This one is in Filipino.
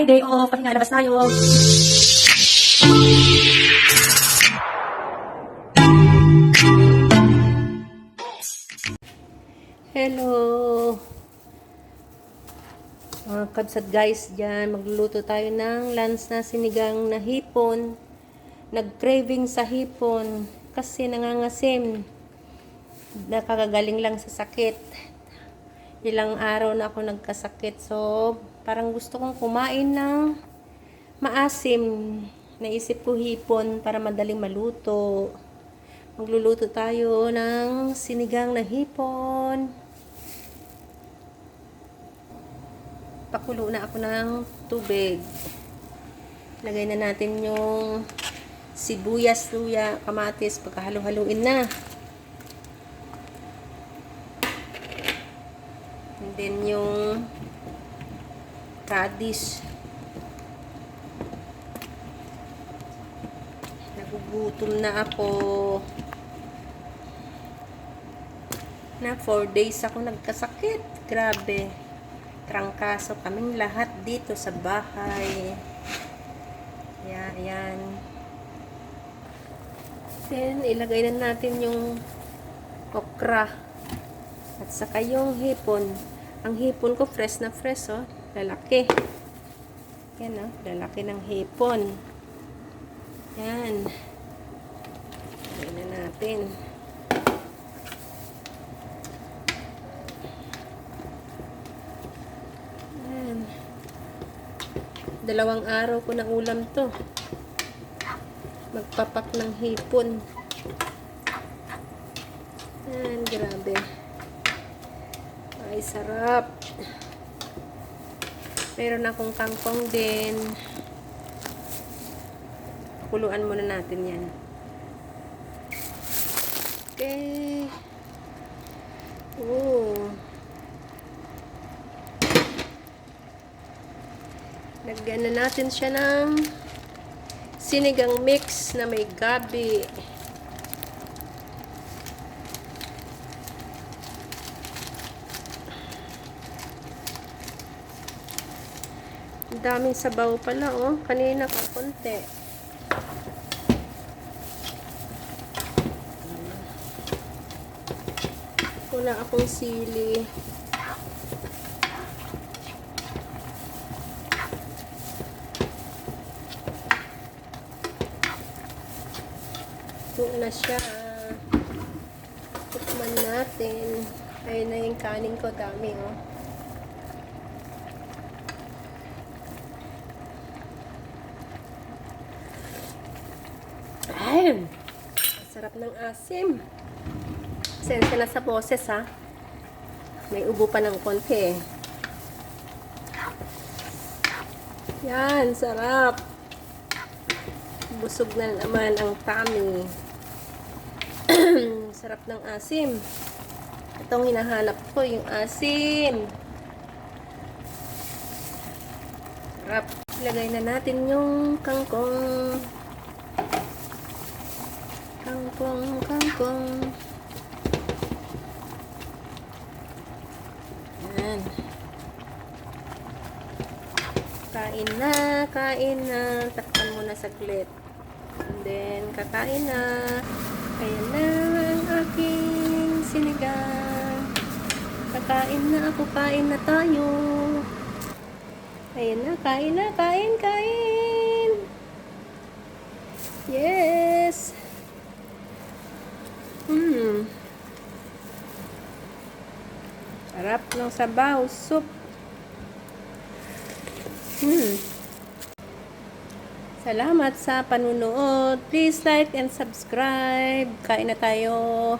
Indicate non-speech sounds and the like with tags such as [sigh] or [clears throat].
Friday off. Pahinga, labas tayo. Hello. Mga kabsat guys dyan, magluluto tayo ng lunch na sinigang na hipon. Nag-craving sa hipon kasi nangangasim. Nakakagaling lang sa sakit. Ilang araw na ako nagkasakit. So, parang gusto kong kumain ng maasim. Naisip ko hipon para madaling maluto. Magluluto tayo ng sinigang na hipon. Pakulo na ako ng tubig. Lagay na natin yung sibuyas, luya, kamatis, pagkahalo-haluin na. Then yung radish. Nagugutom na ako. Na 4 days ako nagkasakit. Grabe. Trangkaso kaming lahat dito sa bahay. Yan, yan. Then, ilagay na natin yung okra. At saka yung hipon. Ang hipon ko, fresh na fresh, oh. Lalaki. Yan, oh. Lalaki ng hipon. Yan. Ilagay na natin. Yan. Dalawang araw ko na ulam to. Magpapak ng hipon. Yan, grabe. Ay, sarap. Meron akong kangkong din. Kuluan muna natin yan. Okay. Oh. Lagyan na natin siya ng sinigang mix na may gabi. Daming sabaw pala, oh. Kanina ka konti. Wala akong sili. Ito na siya. Tikman natin. Ayun na yung kanin ko. Dami, oh. Ay! Ang Sarap ng asim. Sensya na sa boses, ha? May ubo pa ng konti, eh. Yan, sarap. Busog na naman ang tummy. [clears throat] sarap ng asim. Itong hinahanap ko, yung asim. Sarap. Ilagay na natin yung kangkong. Kangkong, kangkong. Yan. Kain na, kain na. Takpan muna saglit. And then, kakain na. Ayan na ang aking sinigang. Kakain na ako, kain na tayo. Ayan na, kain na, kain, kain. Yes. Hmm. Sarap ng sabaw, soup. Hmm. Salamat sa panunood. Please like and subscribe. Kain na tayo.